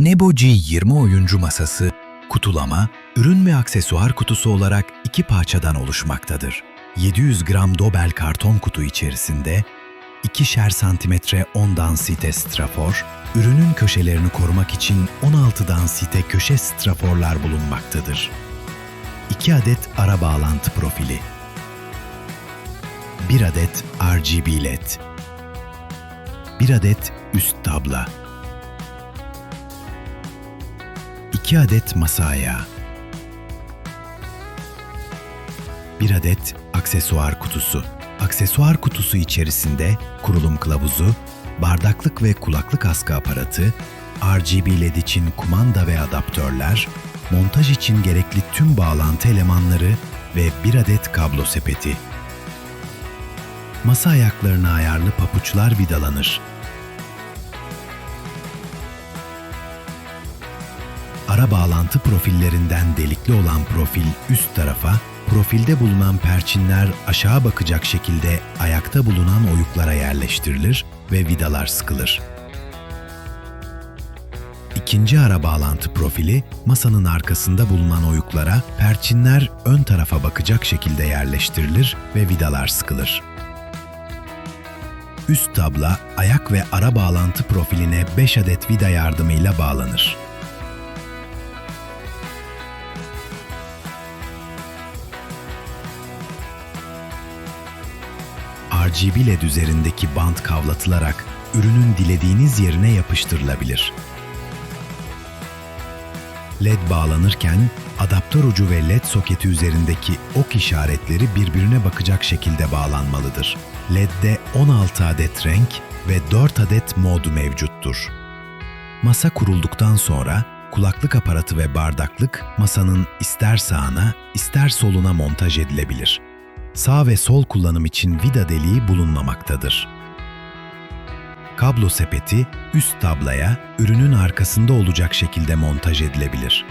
Nebo G20 oyuncu masası, kutulama, ürün ve aksesuar kutusu olarak iki parçadan oluşmaktadır. 700 gram dobel karton kutu içerisinde 2'şer santimetre 10 dansite strafor, ürünün köşelerini korumak için 16 dansite köşe straforlar bulunmaktadır. 2 adet ara bağlantı profili, 1 adet RGB LED, 1 adet üst tabla, 2 adet masa ayağı, 1 adet aksesuar kutusu. Aksesuar kutusu içerisinde kurulum kılavuzu, bardaklık ve kulaklık askı aparatı, RGB LED için kumanda ve adaptörler, montaj için gerekli tüm bağlantı elemanları ve bir adet kablo sepeti. Masa ayaklarına ayarlı papuçlar vidalanır. Ara bağlantı profillerinden delikli olan profil üst tarafa, profilde bulunan perçinler aşağı bakacak şekilde ayakta bulunan oyuklara yerleştirilir ve vidalar sıkılır. İkinci ara bağlantı profili, masanın arkasında bulunan oyuklara perçinler ön tarafa bakacak şekilde yerleştirilir ve vidalar sıkılır. Üst tabla, ayak ve ara bağlantı profiline 5 adet vida yardımıyla bağlanır. RGB üzerindeki bant kavlatılarak ürünün dilediğiniz yerine yapıştırılabilir. LED bağlanırken adaptör ucu ve LED soketi üzerindeki ok işaretleri birbirine bakacak şekilde bağlanmalıdır. LED'de 16 adet renk ve 4 adet mod mevcuttur. Masa kurulduktan sonra kulaklık aparatı ve bardaklık masanın ister sağına ister soluna montaj edilebilir. Sağ ve sol kullanım için vida deliği bulunmamaktadır. Kablo sepeti üst tablaya ürünün arkasında olacak şekilde montaj edilebilir.